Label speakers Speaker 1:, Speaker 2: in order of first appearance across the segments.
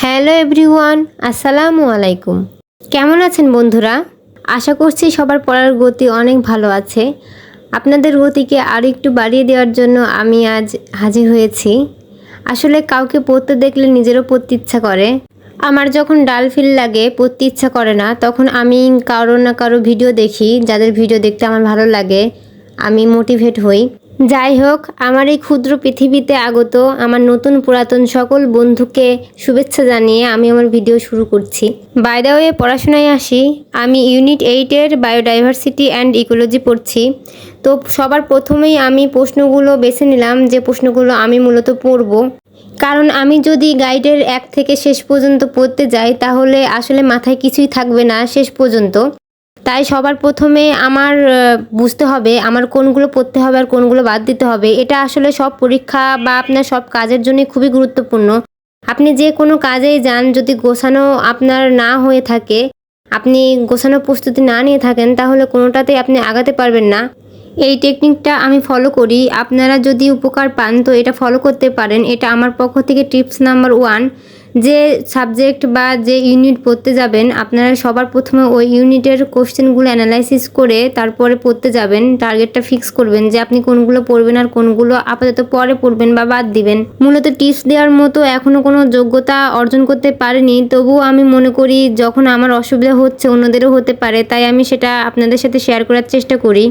Speaker 1: Hello everyone, আসসালামু আলাইকুম। কেমন আছেন বন্ধুরা? আশা করছি সবার পড়ার গতি অনেক ভালো আছে। আপনাদের গতিকে আরও একটু বাড়িয়ে দেওয়ার জন্য আমি আজ হাজির হয়েছি। আসলে কাউকে পড়তে দেখলে নিজেরও পড়তে ইচ্ছা করে। আমার যখন ডাল ফিল লাগে, পড়তে ইচ্ছা করে না, তখন আমি কারও না কারও ভিডিও দেখি। যাদের ভিডিও দেখতে আমার ভালো লাগে, আমি মোটিভেট হই। যাই হোক আমার এই ক্ষুদ্র পৃথিবীতে আগত আমার নতুন পুরাতন সকল বন্ধুকে শুভেচ্ছা জানিয়ে আমি আমার ভিডিও শুরু করছি। বাই দ্য ওয়ে পড়াশোনায় আসি। আমি ইউনিট এইটের বায়োডাইভার্সিটি অ্যান্ড ইকোলজি পড়ছি। তো সবার প্রথমেই আমি প্রশ্নগুলো বেছে নিলাম যে প্রশ্নগুলো আমি মূলত পড়ব। কারণ আমি যদি গাইডের এক থেকে শেষ পর্যন্ত পড়তে যাই, তাহলে আসলে মাথায় কিছুই থাকবে না শেষ পর্যন্ত। তাই সবার প্রথমে আমার বুঝতে হবে আমার কোনগুলো পড়তে হবে আর কোনগুলো বাদ দিতে হবে। এটা আসলে সব পরীক্ষা বা আপনার সব কাজের জন্যই খুবই গুরুত্বপূর্ণ। আপনি যে কোনো কাজেই যান, যদি গোছানো আপনার না হয়ে থাকে, আপনি গোছানো প্রস্তুতি না নিয়ে থাকেন, তাহলে কোনোটাতেই আপনি আগাতে পারবেন না। এই টেকনিকটা আমি ফলো করি। আপনারা যদি উপকার পান, তো এটা ফলো করতে পারেন। এটা আমার পক্ষ থেকে টিপস নাম্বার ওয়ান যে সাবজেক্ট বা যে ইউনিট পড়তে যাবেন, আপনারা সবার প্রথমে ওই ইউনিটের কোশ্চেনগুলো অ্যানালাইসিস করে তারপরে পড়তে যাবেন টার্গেটটা ফিক্স করবেন যে আপনি কোনগুলো পড়বেন আর কোনগুলো আপাতত পরে পড়বেন বা বাদ দিবেন। মূলত টিপস দেওয়ার মতো এখনও কোনো যোগ্যতা অর্জন করতে পারিনি, তবুও আমি মনে করি যখন আমার অসুবিধা হচ্ছে অন্যদেরও হতে পারে, তাই আমি সেটা আপনাদের সাথে শেয়ার করার চেষ্টা করি।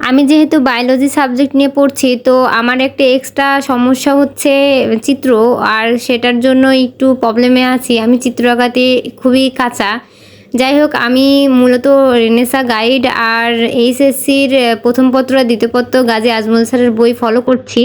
Speaker 1: আমি যেহেতু বায়োলজি সাবজেক্ট নিয়ে পড়ছি, তো আমার একটা এক্সট্রা সমস্যা হচ্ছে চিত্র, আর সেটার জন্য একটু প্রবলেমে আছি। আমি চিত্র আঁকাতে খুবই কাঁচা। যাই হোক, আমি মূলত রেনেসা গাইড আর এইচএসসির প্রথম পত্র, দ্বিতীয় পত্র গাজী আজমল স্যারের বই ফলো করছি।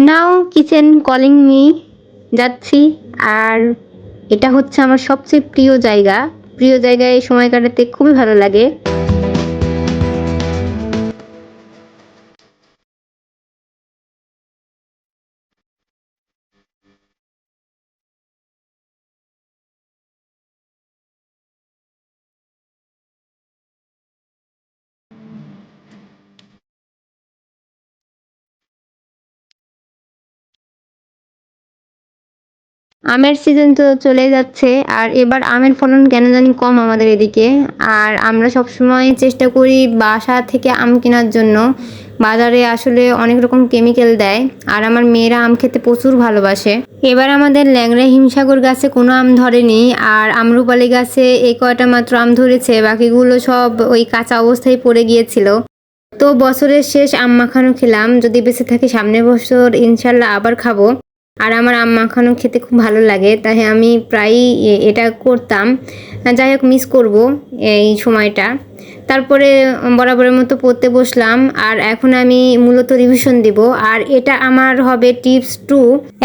Speaker 1: নাও, কিচেন কলিং মি, যাচ্ছি। আর এটা হচ্ছে আমার সবচেয়ে প্রিয় জায়গা। প্রিয় জায়গায় সময় কাটাতে খুবই ভালো লাগে। আমের সিজন তো চলে যাচ্ছে, আর এবার আমের ফলন কেন জানি কম আমাদের এদিকে। আর আমরা সবসময় চেষ্টা করি বাসা থেকে আম কেনার জন্য। বাজারে আসলে অনেক রকম কেমিক্যাল দেয়, আর আমার মেয়েরা আম খেতে প্রচুর ভালোবাসে। এবার আমাদের ল্যাংড়া হিমসাগর গাছে কোনো আম ধরেনি, আর আমরুপালি গাছে এই কয়টা মাত্র আম ধরেছে, বাকিগুলো সব ওই কাঁচা অবস্থায় পড়ে গিয়েছিল। তো বছরের শেষ আম মাখানো খেলাম, যদি বেঁচে থাকি সামনের বছর ইনশাল্লাহ আবার খাব। আর আমার আম মাখানো খেতে খুব ভালো লাগে, তাই আমি প্রায়ই এটা করতাম। যাই হোক মিস করব এই সময়টা। তারপরে বরাবরের মতো পড়তে বসলাম, আর এখন আমি মূলত রিভিশন দিব। আর এটা আমার হবে টিপস টু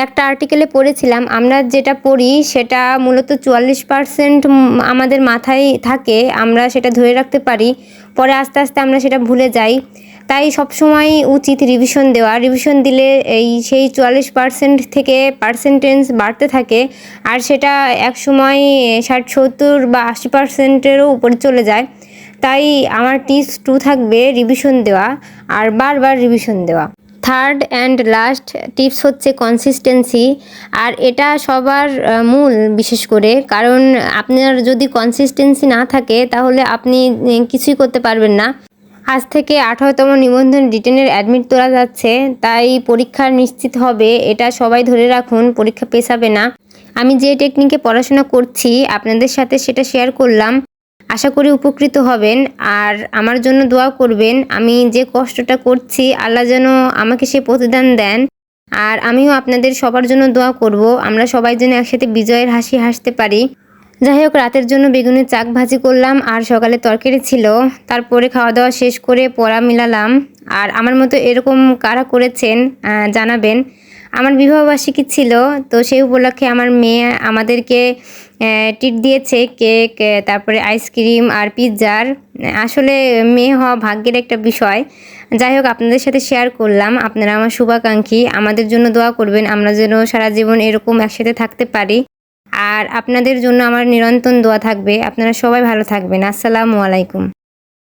Speaker 1: একটা আর্টিকেলে পড়েছিলাম, আমরা যেটা পড়ি সেটা মূলত চুয়াল্লিশ পার্সেন্ট আমাদের মাথায় থাকে, আমরা সেটা ধরে রাখতে পারি, পরে আস্তে আস্তে আমরা সেটা ভুলে যাই। তাই সবসময় উচিত রিভিশন দেওয়া। রিভিশন দিলে এই সেই চুয়াল্লিশ পার্সেন্ট থেকে পার্সেন্টেজ বাড়তে থাকে আর সেটা এক সময় ষাট, সত্তর বা আশি পার্সেন্টেরও উপরে চলে যায়। তাই আমার টিপস টু থাকবে রিভিশন দেওয়া আর বারবার রিভিশন দেওয়া। থার্ড অ্যান্ড লাস্ট টিপস হচ্ছে কনসিস্টেন্সি আর এটা সবার মূল বিশেষ করে। কারণ আপনার যদি কনসিস্টেন্সি না থাকে তাহলে আপনি কিছুই করতে পারবেন না। আজ থেকে আঠারোতম নিবন্ধন রিটেনের অ্যাডমিট তোলা যাচ্ছে, তাই পরীক্ষা নিশ্চিত হবে, এটা সবাই ধরে রাখুন, পরীক্ষা পেছাবে না। আমি যে টেকনিকে পড়াশোনা করছি, আপনাদের সাথে সেটা শেয়ার করলাম। আশা করি উপকৃত হবেন, আর আমার জন্য দোয়া করবেন, আমি যে কষ্টটা করছি, আল্লাহ যেন আমাকে সে প্রতিদান দেন, আর আমিও আপনাদের সবার জন্য দোয়া করব, আমরা সবাই যেন একসাথে বিজয়ের হাসি হাসতে পারি। যাই হোক, রাতের জন্য বেগুনের চাক ভাজি করলাম আর সকালে তরকারি ছিল। তারপরে খাওয়া দাওয়া শেষ করে পড়া মিলালাম। আর আমার মতো এরকম কারা করেছেন জানাবেন। আমার বিবাহবার্ষিকী ছিল, তো সেই উপলক্ষে আমার মেয়ে আমাদেরকে টিট দিয়েছে কেক, তারপরে আইসক্রিম আর পিৎজার। আসলে মেয়ে হওয়া ভাগ্যের একটা বিষয়। যাই হোক, আপনাদের সাথে শেয়ার করলাম। আপনারা আমার শুভাকাঙ্ক্ষী। আমাদের জন্য দোয়া করবেন। আমরা যেন সারা জীবন এরকম একসাথে থাকতে পারি। আর আপনাদের জন্য আমার নিরন্তর দোয়া থাকবে। আপনারা সবাই ভালো থাকবেন। আসসালামু আলাইকুম।